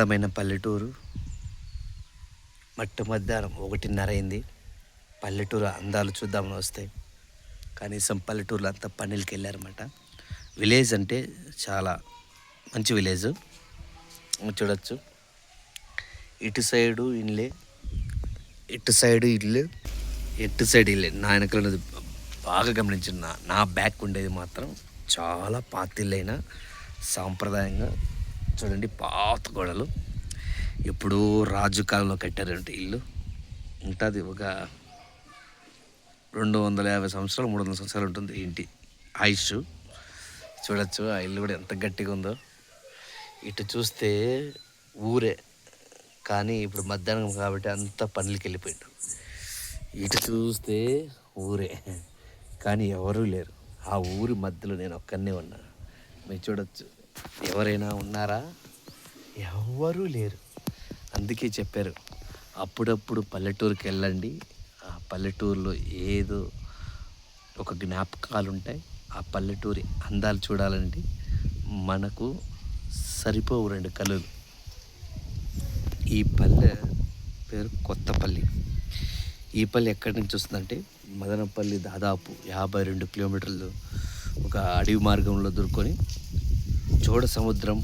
అందమైన పల్లెటూరు. మట్టు మధ్యాహ్నం ఒకటిన్నర అయింది. పల్లెటూరు అందాలు చూద్దామని వస్తే కనీసం పల్లెటూరులో అంతా పనులకి వెళ్ళారన్నమాట. విలేజ్ అంటే చాలా మంచి విలేజ్. చూడొచ్చు. ఇటు సైడు ఇల్లే ఇటు సైడు ఇల్లు ఇటు సైడ్ ఇల్లే. నా వెనకాల బాగా గమనించిన నా నా బ్యాక్ ఉండేది మాత్రం చాలా పాతిల్లైన సాంప్రదాయంగా చూడండి పాత గోడలు. ఎప్పుడూ రాజు కాలంలో కట్టారంటే ఇల్లు. ఉంటుంది ఒక రెండు వందల యాభై సంవత్సరాలు మూడు వందల సంవత్సరాలు ఉంటుంది ఇంటి ఆయుష్ చూడొచ్చు ఆ ఇల్లు కూడా ఎంత గట్టిగా ఉందో. ఇటు చూస్తే ఊరే కానీ ఇప్పుడు మధ్యాహ్నం కాబట్టి అంతా పనులకి వెళ్ళిపోయిండు. ఇటు చూస్తే ఊరే కానీ ఎవరూ లేరు. ఆ ఊరి మధ్యలో నేను ఒక్కనే ఉన్నా. మీరు చూడొచ్చు. ఎవరైనా ఉన్నారా? ఎవ్వరూ లేరు. అందుకే చెప్పారు అప్పుడప్పుడు పల్లెటూరుకి వెళ్ళండి ఆ పల్లెటూరులో ఏదో ఒక జ్ఞాపకాలు ఉంటాయి ఆ పల్లెటూరి అందాలు చూడాలంటే మనకు సరిపోవు రెండు కళలు. ఈ పల్లె పేరు కొత్తపల్లి. ఈ పల్లె ఎక్కడి నుంచి వస్తుందంటే మదనపల్లి దాదాపు యాభై రెండు కిలోమీటర్లు ఒక అడవి మార్గంలో దొరుకొని చోడ సముద్రం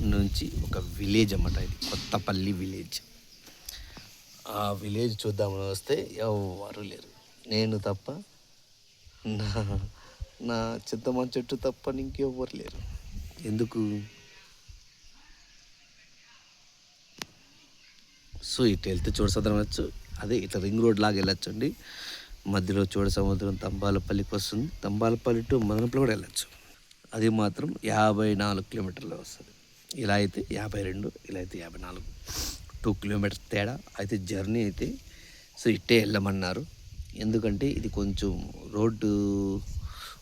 నుంచి ఒక విలేజ్ అన్నమాట ఇది. కొత్తపల్లి విలేజ్. ఆ విలేజ్ చూద్దామని వస్తే ఎవరు లేరు. నేను తప్ప నా నా చిత్తమ్మ చెట్టు తప్ప ఇంకెవ్వరు లేరు. ఎందుకు? సో ఇటు వెళ్తే చూడ సముద్రం వెళ్ళచ్చు. అదే ఇట్లా రింగ్ రోడ్ లాగా వెళ్ళచ్చు అండి మధ్యలో చూడ సముద్రం తంబాలపల్లికి వస్తుంది. తంబాలపల్లి టు మదనపల్లి కూడా వెళ్ళచ్చు. అది మాత్రం యాభై నాలుగు కిలోమీటర్లు వస్తుంది. ఇలా అయితే యాభై రెండు ఇలా అయితే యాభై నాలుగు. టూ కిలోమీటర్స్ తేడా. అయితే జర్నీ అయితే సో ఇట్టే వెళ్ళమన్నారు. ఎందుకంటే ఇది కొంచెం రోడ్డు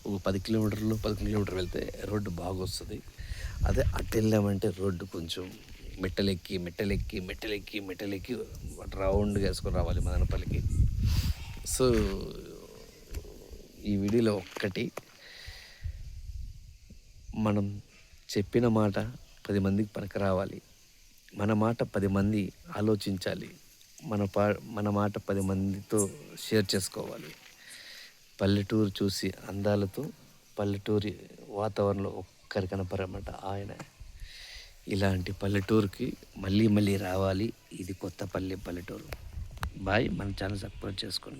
ఒక పది కిలోమీటర్లు పది కిలోమీటర్లు వెళ్తే రోడ్డు బాగా వస్తుంది అదే అటు వెళ్ళామంటే రోడ్డు కొంచెం మెట్టలెక్కి మెట్టలెక్కి మెట్టలెక్కి మెట్టలెక్కి రౌండ్గా వేసుకొని రావాలి మదనపల్లికి. సో ఈ వీడియోలో ఒక్కటి మనం చెప్పిన మాట పది మందికి పనికిరావాలి రావాలి. మన మాట పది మంది ఆలోచించాలి. మన పా మన మాట పది మందితో షేర్ చేసుకోవాలి. పల్లెటూరు చూసి అందాలతో పల్లెటూరి వాతావరణంలో ఒక్కరి కనపరమాట ఆయన. ఇలాంటి పల్లెటూరుకి మళ్ళీ మళ్ళీ రావాలి. ఇది కొత్త పల్లె పల్లెటూరు. బాయ్ మన ఛానల్ సబ్స్క్రైబ్ చేసుకోండి.